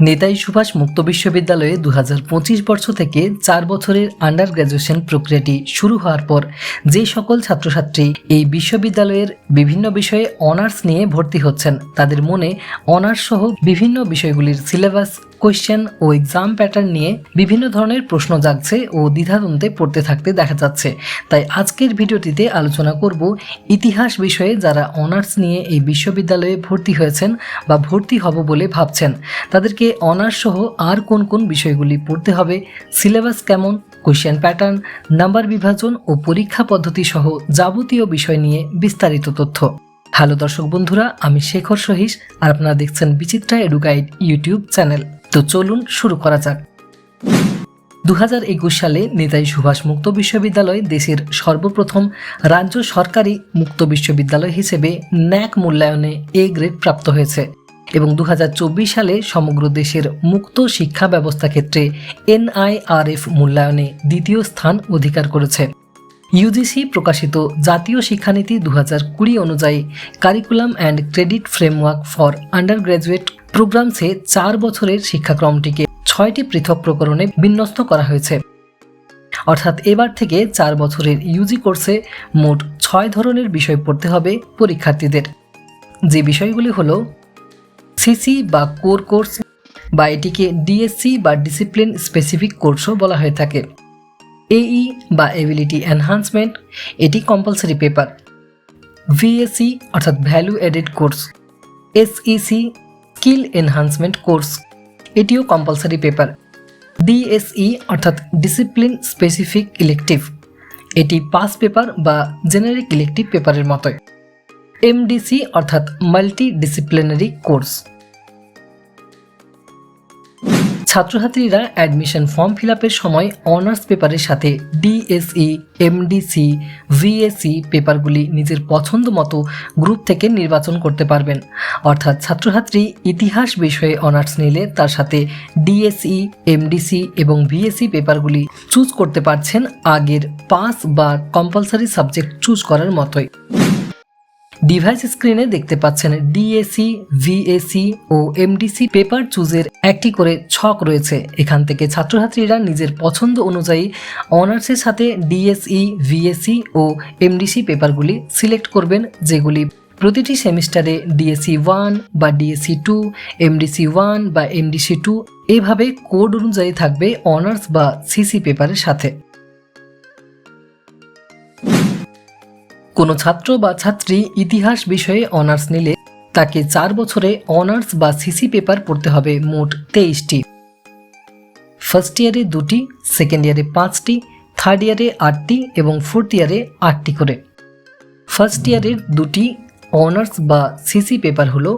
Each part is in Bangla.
নেতাজি সুভাষ মুক্ত বিশ্ববিদ্যালয়ে দু বর্ষ থেকে চার বছরের আন্ডার গ্র্যাজুয়েশন প্রক্রিয়াটি শুরু হওয়ার পর যে সকল ছাত্রছাত্রী এই বিশ্ববিদ্যালয়ের বিভিন্ন বিষয়ে অনার্স নিয়ে ভর্তি হচ্ছেন, তাদের মনে অনার্স সহ বিভিন্ন বিষয়গুলির সিলেবাস কোয়েশ্চেন ও এক্সাম প্যাটার্ন নিয়ে বিভিন্ন ধরনের প্রশ্ন জাগছে ও দ্বিধাদ্বন্দ্বে পড়তে থাকতে দেখা যাচ্ছে। তাই আজকের ভিডিওটিতে আলোচনা করব ইতিহাস বিষয়ে যারা অনার্স নিয়ে এই বিশ্ববিদ্যালয়ে ভর্তি হয়েছেন বা ভর্তি হব বলে ভাবছেন। তাদেরকে অনার্স সহ আর কোন কোন বিষয়গুলি পড়তে হবে সিলেবাস কেমন কোয়েশ্চেন প্যাটার্ন নাম্বার বিভাজন ও পরীক্ষা পদ্ধতি সহ যাবতীয় বিষয় নিয়ে বিস্তারিত তথ্য। হ্যালো দর্শক বন্ধুরা, আমি শেখর সহিস আর আপনারা দেখছেন বিচিত্রা এডুগাইড ইউটিউব চ্যানেল। তো চলুন শুরু করা যাক। দু হাজার একুশ সালে নেতাজি সুভাষ মুক্ত বিশ্ববিদ্যালয় দেশের সর্বপ্রথম রাজ্য সরকারি মুক্ত বিশ্ববিদ্যালয় হিসেবে ন্যাক মূল্যায়নে এ গ্রেড প্রাপ্ত হয়েছে এবং দু হাজার চব্বিশ সালে সমগ্র দেশের মুক্ত শিক্ষা ব্যবস্থা ক্ষেত্রে এনআইআরএফ মূল্যায়নে দ্বিতীয় স্থান অধিকার করেছে। ইউজিসি প্রকাশিত জাতীয় শিক্ষানীতি দু হাজার কুড়ি অনুযায়ী curriculum and credit framework for undergraduate প্রোগ্রামসে চার বছরের শিক্ষাক্রমটিকে ছয়টি পৃথক প্রকরণে বিন্যস্ত করা হয়েছে। অর্থাৎ এবার থেকে চার বছরের ইউজি কোর্সে মোট ছয় ধরনের বিষয় পড়তে হবে পরীক্ষার্থীদের। যে বিষয়গুলি হল সিসি বা কোর কোর্স বা এটিকে ডিএসসি বা ডিসিপ্লিন স্পেসিফিক কোর্সও বলা হয়ে থাকে। এই বা এবিলিটি এনহান্সমেন্ট এটি কম্পালসারি পেপার ভিএসসি অর্থাৎ value added course SEC skill enhancement course এটিও কম্পালসারি পেপার ডিএসই অর্থাৎ ডিসিপ্লিন স্পেসিফিক ইলেকটিভ এটি পাস পেপার বা জেনারিক ইলেকটিভ পেপারের মতোই. এমডিসি অর্থাৎ মাল্টি ডিসিপ্লিনারি কোর্স ছাত্রছাত্রীরা অ্যাডমিশন ফর্ম ফিল সময় অনার্স পেপারের সাথে ডিএসই এমডিসি ভিএসি পেপারগুলি নিজের পছন্দ মতো গ্রুপ থেকে নির্বাচন করতে পারবেন। অর্থাৎ ছাত্রছাত্রী ইতিহাস বিষয়ে অনার্স নিলে তার সাথে ডিএসই এমডিসি এবং ভিএসি পেপারগুলি চুজ করতে পারছেন আগের পাস বা কম্পালসারি সাবজেক্ট চুজ করার মতোই। ডিভাইস স্ক্রিনে দেখতে পাচ্ছেন ডিএসি ভিএসি ও এমডিসি পেপার চুজের একটি করে ছক রয়েছে। এখান থেকে ছাত্রছাত্রীরা নিজের পছন্দ অনুযায়ী অনার্সের সাথে ডিএসই ভিএসি ও এমডিসি পেপারগুলি সিলেক্ট করবেন, যেগুলি প্রতিটি সেমিস্টারে ডিএসসি ওয়ান বা ডিএসসি টু এমডিসি ওয়ান বা এমডিসি টু এভাবে কোড অনুযায়ী থাকবে অনার্স বা সিসি পেপারের সাথে। কোনো ছাত্র বা ছাত্রী ইতিহাস বিষয়ে অনার্স নিলে তাকে চার বছরে অনার্স বা সিসি পেপার পড়তে হবে মোট তেইশটি। ফার্স্ট ইয়ারে দুটি, সেকেন্ড ইয়ারে পাঁচটি, থার্ড ইয়ারে আটটি এবং ফোর্থ ইয়ারে আটটি করে। ফার্স্ট ইয়ারের দুটি অনার্স বা সিসি পেপার হলো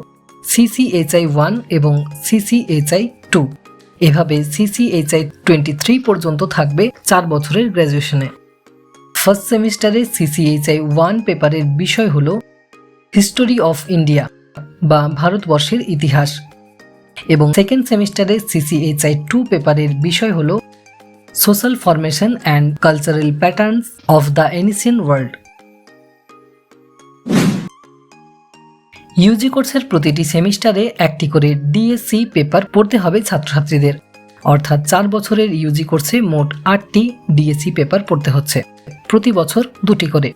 সিসিএইচআই ওয়ান এবং সিসিএইচআই টু। এভাবে সিসিএইচআই টোয়েন্টি থ্রি পর্যন্ত থাকবে চার বছরের গ্র্যাজুয়েশনে। ফার্স্ট সেমিস্টারে সিসিএইচআই ওয়ান পেপারের বিষয় হল হিস্টোরি অফ ইন্ডিয়া বা ভারতবর্ষের ইতিহাস। এবং সেকেন্ড সেমিস্টারে সিসিএইচআই টু পেপারের বিষয় হল social formation and cultural patterns of the ancient world UG কোর্সের প্রতিটি সেমিস্টারে একটি করে ডিএসসি পেপার পড়তে হবে ছাত্রছাত্রীদের। অর্থাৎ চার বছরের ইউজি কোর্সে মোট আটটি ডিএসসি পেপার পড়তে হচ্ছে। প্রতি বছর দুটি করে।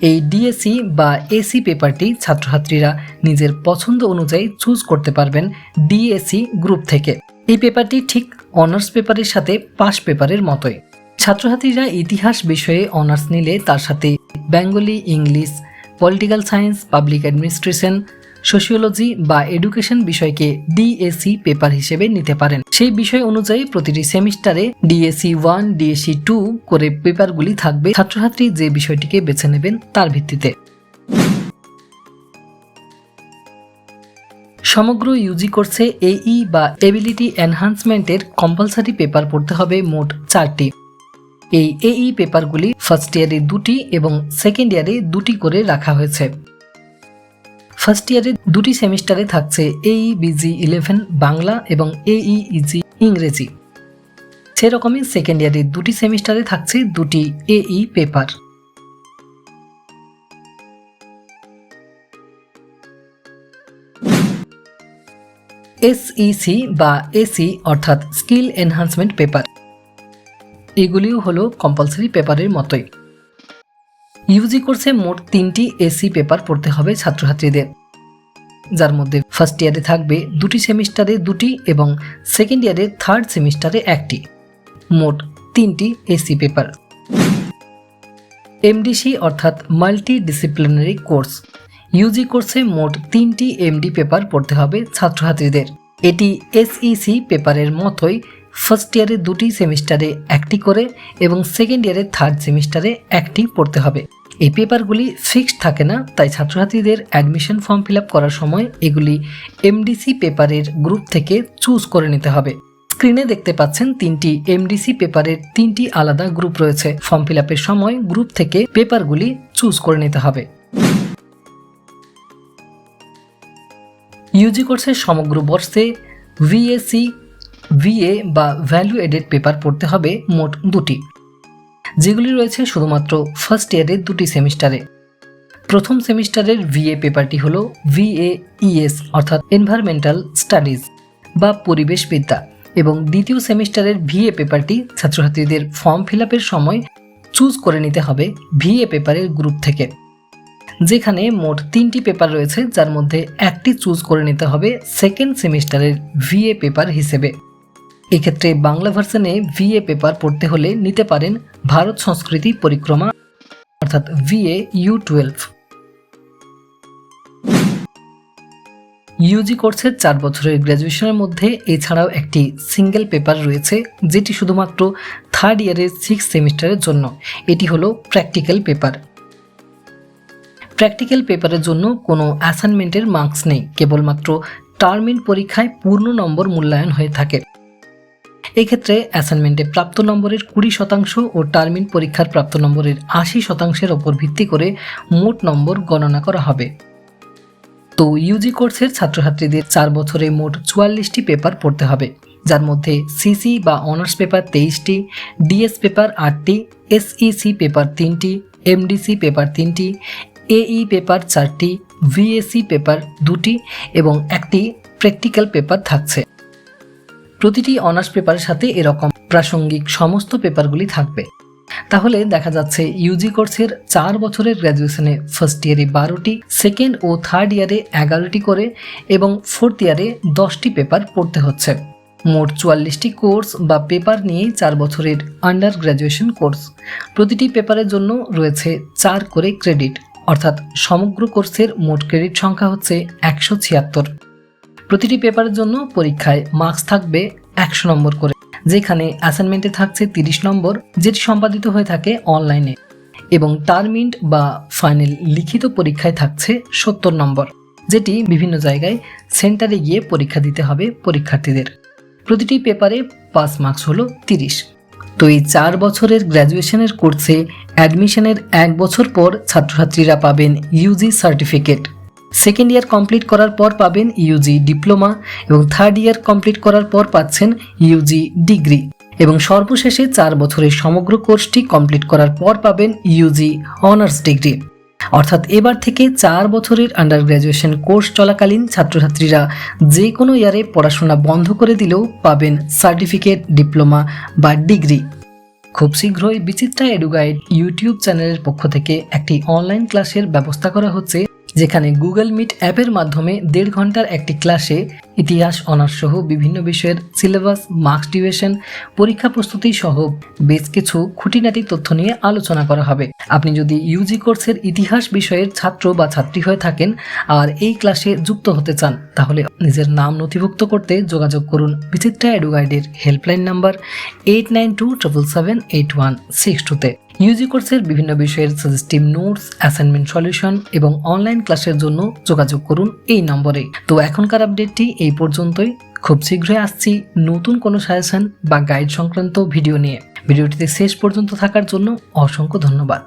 এই ডিএসসি বা এসি পেপারটি ছাত্রছাত্রীরা নিজের পছন্দ অনুযায়ী চুজ করতে পারবেন ডিএসসি গ্রুপ থেকে। এই পেপারটি ঠিক অনার্স পেপারের সাথে পাস পেপারের মতোই। ছাত্রছাত্রীরা ইতিহাস বিষয়ে অনার্স নিলে তার সাথে Bengali English political science public administration sociology বা এডুকেশন বিষয়কে ডিএসি পেপার হিসেবে নিতে পারেন। সেই বিষয় অনুযায়ী প্রতিটি সেমিস্টারে ডিএসি ওয়ান ডিএসসি টু করে পেপারগুলি থাকবে। ছাত্রছাত্রী যে বিষয়টিকে বেছে নেবেন তার ভিত্তিতে। সমগ্র ইউজি কোর্সে এই বা এবিলিটি এনহান্সমেন্টের কম্পালসারি পেপার পড়তে হবে মোট চারটি। এই এই পেপারগুলি ফার্স্ট ইয়ারে দুটি এবং সেকেন্ড ইয়ারে দুটি করে রাখা হয়েছে। ফার্স্ট ইয়ারে দুটি সেমিস্টারে থাকছে এই বিজি ইলেভেন বাংলা এবং এই ইজি ইংরেজি। সেরকমই সেকেন্ড ইয়ারে দুটি সেমিস্টারে থাকছে দুটি এই পেপার এসইসি বা এসি অর্থাৎ স্কিল এনহান্সমেন্ট পেপার এগুলিও হলো কম্পালসারি পেপারের মতোই। ইউজি কোর্সে মোট তিনটি এসি পেপার পড়তে হবে ছাত্রছাত্রীদের। যার মধ্যে ফার্স্ট ইয়ারে থাকবে দুটি সেমিস্টারে দুটি এবং সেকেন্ড ইয়ারে থার্ড সেমিস্টারে একটি। মোট তিনটি এসি পেপার এমডিসি অর্থাৎ মাল্টি ডিসিপ্লিনারি কোর্স ইউজি কোর্সে মোট তিনটি এমডি পেপার পড়তে হবে ছাত্রছাত্রীদের। এটি এসইসি পেপারের মতোই ফার্স্ট ইয়ারে দুটি সেমিস্টারে একটি করে এবং সেকেন্ড ইয়ারে থার্ড সেমিস্টারে একটি পড়তে হবে। এই পেপারগুলি ফিক্সড থাকে না, তাই ছাত্রছাত্রীদের অ্যাডমিশন ফর্ম ফিল করার সময় এগুলি এমডিসি পেপারের গ্রুপ থেকে চুজ করে নিতে হবে। স্ক্রিনে দেখতে পাচ্ছেন তিনটি এমডিসি পেপারের তিনটি আলাদা গ্রুপ রয়েছে। ফর্ম ফিল সময় গ্রুপ থেকে পেপারগুলি চুজ করে নিতে হবে। ইউজি কোর্সের সমগ্র বর্ষে ভিএসি ভিএ বা ভ্যালু এডেড পেপার পড়তে হবে মোট দুটি, যেগুলি রয়েছে শুধুমাত্র ফার্স্ট ইয়ারের দুটি সেমিস্টারে। প্রথম সেমিস্টারের ভিএ পেপারটি হলো ভিএ ইএস, অর্থাৎ এনভায়রনমেন্টাল স্টাডিজ বা পরিবেশবিদ্যা, এবং দ্বিতীয় সেমিস্টারের ভিএ পেপারটি ছাত্রছাত্রীদের ফর্ম ফিল সময় চুজ করে নিতে হবে ভিএ পেপারের গ্রুপ থেকে, যেখানে মোট তিনটি পেপার রয়েছে, যার মধ্যে একটি চুজ করে নিতে হবে সেকেন্ড সেমিস্টারের ভিএ পেপার হিসেবে। এক্ষেত্রে বাংলা ভার্সনে ভিএ পেপার পড়তে হলে নিতে পারেন ভারত সংস্কৃতি পরিক্রমা, অর্থাৎ ভিএ ইউ টুয়েলভ ইউজি কোর্সের চার বছরের গ্র্যাজুয়েশনের মধ্যে এছাড়াও একটি সিঙ্গেল পেপার রয়েছে, যেটি শুধুমাত্র থার্ড ইয়ারের সিক্স সেমিস্টারের জন্য। এটি হলো প্র্যাকটিক্যাল পেপার প্র্যাকটিক্যাল পেপারের জন্য কোনো অ্যাসাইনমেন্টের মার্কস নেই, কেবলমাত্র টার্মিন পরীক্ষায় পূর্ণ নম্বর মূল্যায়ন হয়ে থাকে। এক্ষেত্রে অ্যাসাইনমেন্টে প্রাপ্ত নম্বরের কুড়ি শতাংশ ও টার্মিন পরীক্ষার প্রাপ্ত নম্বরের আশি শতাংশের ওপর ভিত্তি করে মোট নম্বর গণনা করা হবে। তো ইউজি কোর্সের ছাত্রছাত্রীদের চার বছরে মোট চুয়াল্লিশটি পেপার পড়তে হবে, যার মধ্যে সিসি বা অনার্স পেপার তেইশটি ডিএস পেপার আটটি এসইসি পেপার তিনটি এমডিসি পেপার তিনটি এই পেপার চারটি ভিএসি পেপার দুটি এবং একটি প্র্যাকটিক্যাল পেপার থাকছে। প্রতিটি অনার্স পেপারের সাথে এরকম প্রাসঙ্গিক সমস্ত পেপারগুলি থাকবে। তাহলে দেখা যাচ্ছে ইউজি কোর্সের চার বছরের গ্র্যাজুয়েশনে ফার্স্ট ইয়ারে বারোটি সেকেন্ড ও থার্ড ইয়ারে এগারোটি করে এবং ফোর্থ ইয়ারে দশটি পেপার পড়তে হচ্ছে। মোট চুয়াল্লিশটি কোর্স বা পেপার নিয়ে চার বছরের আন্ডার গ্র্যাজুয়েশন কোর্স। প্রতিটি পেপারের জন্য রয়েছে চার করে ক্রেডিট অর্থাৎ সমগ্র কোর্সের মোট ক্রেডিট সংখ্যা হচ্ছে একশো ছিয়াত্তর। প্রতিটি পেপারের জন্য পরীক্ষায় মার্কস থাকবে একশো নম্বর করে। যেখানে অ্যাসাইনমেন্টে থাকছে তিরিশ নম্বর, যেটি সম্পাদিত হয়ে থাকে অনলাইনে এবং টার্মিন্ট বা ফাইনাল লিখিত পরীক্ষায় থাকছে সত্তর নম্বর, যেটি বিভিন্ন জায়গায় সেন্টারে গিয়ে পরীক্ষা দিতে হবে পরীক্ষার্থীদের। প্রতিটি পেপারে পাস মার্কস হলো তিরিশ। তো এই চার বছরের গ্র্যাজুয়েশনের কোর্সে অ্যাডমিশনের এক বছর পর ছাত্রছাত্রীরা পাবেন UG certificate second year complete করার পর পাবেন ইউজি ডিপ্লোমা এবং থার্ড ইয়ার কমপ্লিট করার পর পাচ্ছেন ইউজি ডিগ্রি এবং সর্বশেষে চার বছরের সমগ্র কোর্সটি কমপ্লিট করার পর পাবেন ইউজি অনার্স ডিগ্রি অর্থাৎ এবার থেকে চার বছরের আন্ডার গ্র্যাজুয়েশন কোর্স চলাকালীন ছাত্রছাত্রীরা যে কোনো ইয়ারে পড়াশোনা বন্ধ করে দিলেও পাবেন সার্টিফিকেট ডিপ্লোমা বা ডিগ্রি খুব শীঘ্রই বিচিত্রা এডুগাইড ইউটিউব চ্যানেলের পক্ষ থেকে একটি অনলাইন ক্লাসের ব্যবস্থা করা হচ্ছে। যেখানে গুগল মিট অ্যাপের মাধ্যমে দেড় ঘণ্টার একটি ক্লাসে ইতিহাস, অনার্স সহ বিভিন্ন বিষয়ের সিলেবাস মার্কস ডিউরেশন পরীক্ষা প্রস্তুতি সহ বেশ কিছু খুঁটিনাটি তথ্য নিয়ে আলোচনা করা হবে। আপনি যদি ইউজি কোর্সের ইতিহাস বিষয়ের ছাত্র বা ছাত্রী হয়ে থাকেন আর এই ক্লাসে যুক্ত হতে চান, তাহলে নিজের নাম নথিভুক্ত করতে যোগাযোগ করুন Bichitra এডুগাইডের helpline number eight nine two triple seven eight one six টুতে ইউজি কোর্সের বিভিন্ন বিষয়ের সাজেস্টিভ নোটস অ্যাসাইনমেন্ট সলিউশন এবং অনলাইন ক্লাসের জন্য যোগাযোগ করুন এই নম্বরে। তো এখনকার আপডেটটি এই পর্যন্তই। খুব শীঘ্রই আসছি নতুন কোনো সাজেশন বা গাইড সংক্রান্ত ভিডিও নিয়ে। ভিডিওটিতে শেষ পর্যন্ত থাকার জন্য অসংখ্য ধন্যবাদ।